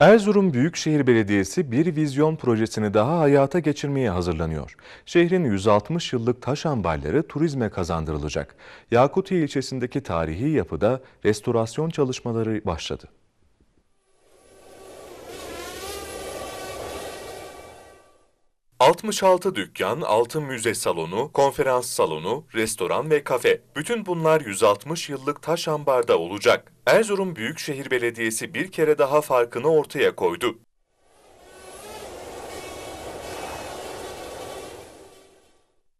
Erzurum Büyükşehir Belediyesi bir vizyon projesini daha hayata geçirmeye hazırlanıyor. Şehrin 160 yıllık taş ambarları turizme kazandırılacak. Yakutiye ilçesindeki tarihi yapıda restorasyon çalışmaları başladı. ...66 dükkan, 6 müze salonu, konferans salonu, restoran ve kafe. Bütün bunlar 160 yıllık taş ambarda olacak. Erzurum Büyükşehir Belediyesi bir kere daha farkını ortaya koydu.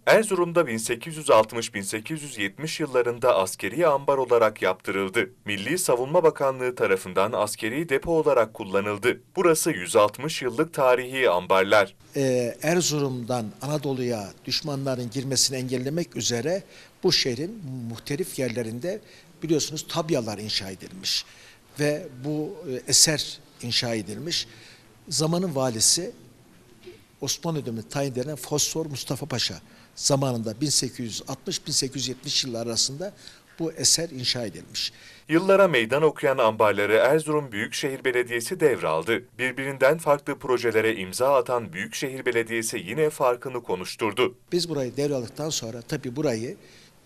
Erzurum'da 1860-1870 yıllarında askeri ambar olarak yaptırıldı. Milli Savunma Bakanlığı tarafından askeri depo olarak kullanıldı. Burası 160 yıllık tarihi ambarlar. Ee, Erzurum'dan Anadolu'ya düşmanların girmesini engellemek üzere bu şehrin muhtelif yerlerinde biliyorsunuz tabyalar inşa edilmiş ve bu e, eser inşa edilmiş. Zamanın valisi Osmanlı döneminde tayin edilen Fosfor Mustafa Paşa zamanında 1860-1870 yıllar arasında bu eser inşa edilmiş. Yıllara meydan okuyan ambarları Erzurum Büyükşehir Belediyesi devraldı. Birbirinden farklı projelere imza atan Büyükşehir Belediyesi yine farkını konuşturdu. Biz burayı devraldıktan sonra tabii burayı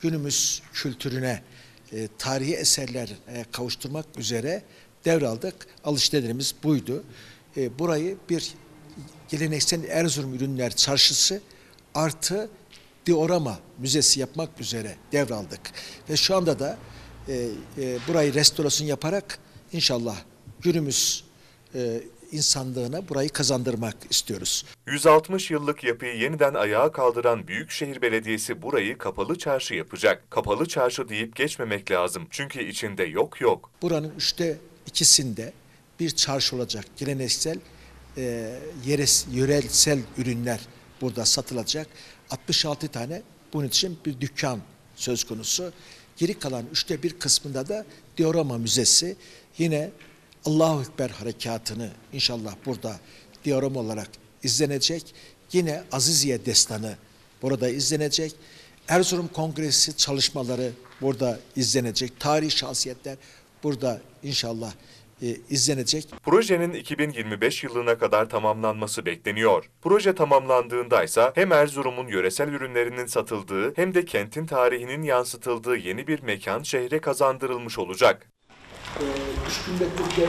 günümüz kültürüne, e, tarihi eserler e, kavuşturmak üzere devraldık. Alış buydu. E, burayı bir geleneksel Erzurum ürünler çarşısı artı diorama müzesi yapmak üzere devraldık. Ve şu anda da e, e, burayı restorasyon yaparak inşallah günümüz e, insanlığına burayı kazandırmak istiyoruz. 160 yıllık yapıyı yeniden ayağa kaldıran Büyükşehir Belediyesi burayı kapalı çarşı yapacak. Kapalı çarşı deyip geçmemek lazım çünkü içinde yok yok. Buranın üçte ikisinde bir çarşı olacak. Geleneksel, e, yeres, yörelsel ürünler burada satılacak. 66 tane bunun için bir dükkan söz konusu. Geri kalan üçte bir kısmında da diorama müzesi yine Allahu Ekber harekatını inşallah burada diorama olarak izlenecek. Yine Aziziye destanı burada izlenecek. Erzurum Kongresi çalışmaları burada izlenecek. Tarihi şahsiyetler burada inşallah izlenecek. Projenin 2025 yılına kadar tamamlanması bekleniyor. Proje tamamlandığında ise hem Erzurum'un yöresel ürünlerinin satıldığı hem de kentin tarihinin yansıtıldığı yeni bir mekan şehre kazandırılmış olacak. Gün